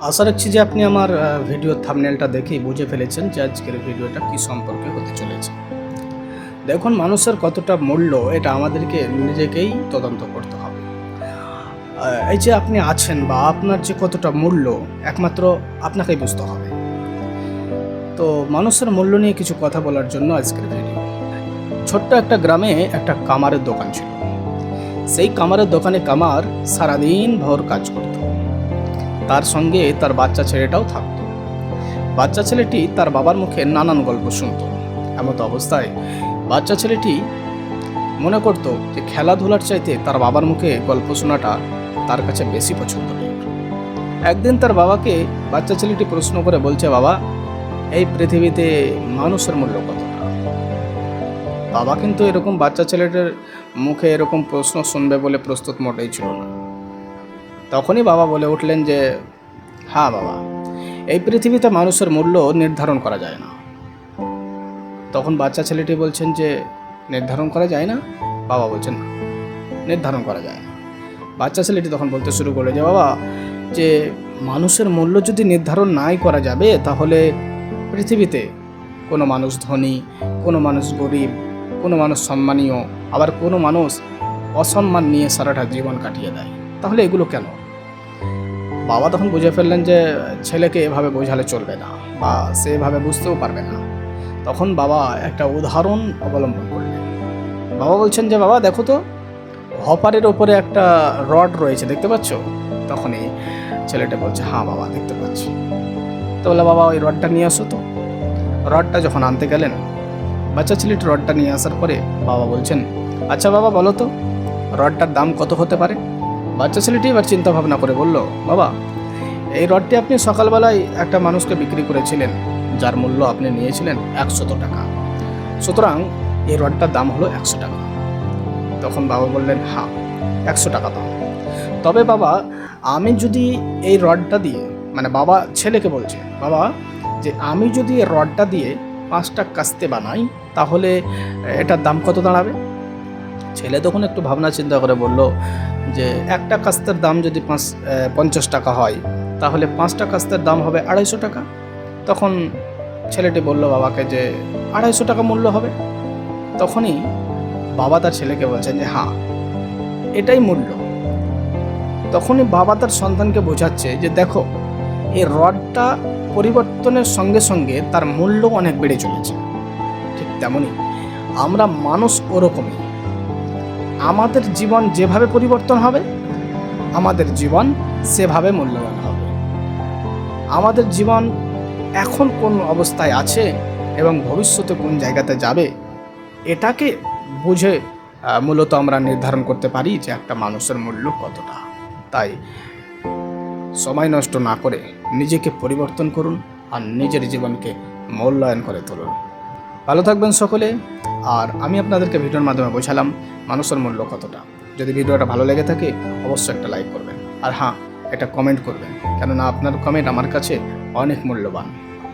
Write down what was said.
আশা রাখছি যে আপনি আমার ভিডিওর থামনেলটা দেখেই বুঝে ফেলেছেন যে আজকের ভিডিওটা কী সম্পর্কে হতে চলেছে। দেখুন, মানুষের কতটা মূল্য এটা আমাদেরকে নিজেকেই তদন্ত করতে হবে। এই যে আপনি আছেন বা আপনার যে কতটা মূল্য, একমাত্র আপনাকেই বুঝতে হবে। তো মানুষের মূল্য নিয়ে কিছু কথা বলার জন্য আজকের ভিডিও ছোট্ট একটা গ্রামে একটা কামারের দোকান ছিল। সেই কামারের দোকানে কামার সারাদিন ভোর কাজ করত। তার সঙ্গে তার বাচ্চা ছেলেটাও থাকতো। বাচ্চা ছেলেটি তার বাবার মুখে নানান গল্প শুনত। এমত অবস্থায় বাচ্চা ছেলেটি মনে করতো যে খেলাধুলার চাইতে তার বাবার মুখে গল্প শোনাটা তার কাছে বেশি পছন্দ একদিন তার বাবাকে বাচ্চা ছেলেটি প্রশ্ন করে বলছে, বাবা, এই পৃথিবীতে মানুষের মূল্য কতটা? বাবা কিন্তু এরকম বাচ্চা ছেলেটার মুখে এরকম প্রশ্ন শুনবে বলে প্রস্তুত মোটেই ছিল না। তখনই বাবা বলে উঠলেন যে হ্যাঁ বাবা, এই পৃথিবীতে মানুষের মূল্য নির্ধারণ করা যায় না। তখন বাচ্চা ছেলেটি বলছেন যে, নির্ধারণ করা যায় না? বাবা বলছেন, নির্ধারণ করা যায় না। বাচ্চা ছেলেটি তখন বলতে শুরু করল যে, বাবা, যে মানুষের মূল্য যদি নির্ধারণ নাই করা যাবে, তাহলে পৃথিবীতে কোনো মানুষ ধনী, কোনো মানুষ গরিব, কোনো মানুষ সম্মানীয়, আবার কোনো মানুষ অসম্মান নিয়ে সারাটা জীবন কাটিয়ে দেয়। তাহলে এগুলো কেন? বাবা তখন বুঝে ফেললেন যে ছেলেকে এভাবে বোঝালে চলবে না বা সে এভাবে বুঝতেও পারবে না। তখন বাবা একটা উদাহরণ অবলম্বন করলেন। বাবা বলছেন যে, বাবা, দেখো তো, হপারের ওপরে একটা রড রয়েছে, দেখতে পাচ্ছ? তখনই ছেলেটা বলছে হ্যাঁ বাবা, দেখতে পাচ্ছি। তো বলে বাবা, ওই রডটা নিয়ে আসো তো। রডটা যখন আনতে গেলেন, বাচ্চা ছেলেটি রডটা নিয়ে আসার পরে বাবা বলছেন আচ্ছা বাবা, বলো তো, রডটার দাম কত হতে পারে? বাচ্চা ছেলেটি এবার চিন্তা ভাবনা করে বলল, বাবা, এই রডটি আপনি সকালবেলায় একটা মানুষকে বিক্রি করেছিলেন, যার মূল্য আপনি নিয়েছিলেন একশত টাকা। সুতরাং এই রডটার দাম হলো একশো টাকা। তখন বাবা বললেন হ্যাঁ একশো টাকা দাম। তবে বাবা, আমি যদি এই রডটা দিয়ে মানে বাবা ছেলেকে বলছে, বাবা, যে আমি যদি রডটা দিয়ে পাঁচটা কাস্তে বানাই, তাহলে এটার দাম কত দাঁড়াবে? ছেলে তখন একটু ভাবনা চিন্তা করে বলল যে একটা কাস্তের দাম যদি পাঁচ পঞ্চাশ টাকা হয়, তাহলে পাঁচটা কাস্তের দাম হবে আড়াইশো টাকা। তখন ছেলেটি বলল, বাবাকে, যে আড়াইশো টাকা মূল্য হবে? তখনই বাবা তার ছেলেকে বলছেন যে হ্যাঁ এটাই মূল্য। তখনই বাবা তার সন্তানকে বোঝাচ্ছে যে, দেখো, এই রডটা পরিবর্তনের সঙ্গে সঙ্গে তার মূল্য অনেক বেড়ে চলেছে। ঠিক তেমনই আমরা মানুষ ওরকমই। আমাদের জীবন যেভাবে পরিবর্তন হবে, আমাদের জীবন সেভাবে মূল্যবান হবে। আমাদের জীবন এখন কোন অবস্থায় আছে এবং ভবিষ্যতে কোন জায়গাতে যাবে, এটাকে বুঝে মূলত আমরা নির্ধারণ করতে পারি যে একটা মানুষের মূল্য কতটা। তাই সময় নষ্ট না করে নিজেকে পরিবর্তন করুন আর নিজের জীবনকে মূল্যায়ন করে তুলুন। ভালো থাকবেন সকলে। আর আমি আপনাদেরকে ভিডিওর মাধ্যমে বোঝালাম মানুষের মূল্য কতটা। যদি ভিডিওটা ভালো লেগে থাকে, অবশ্যই একটা লাইক করবেন। আর হ্যাঁ একটা কমেন্ট করবেন। কেননা আপনার কমেন্ট আমার কাছে অনেক মূল্যবান।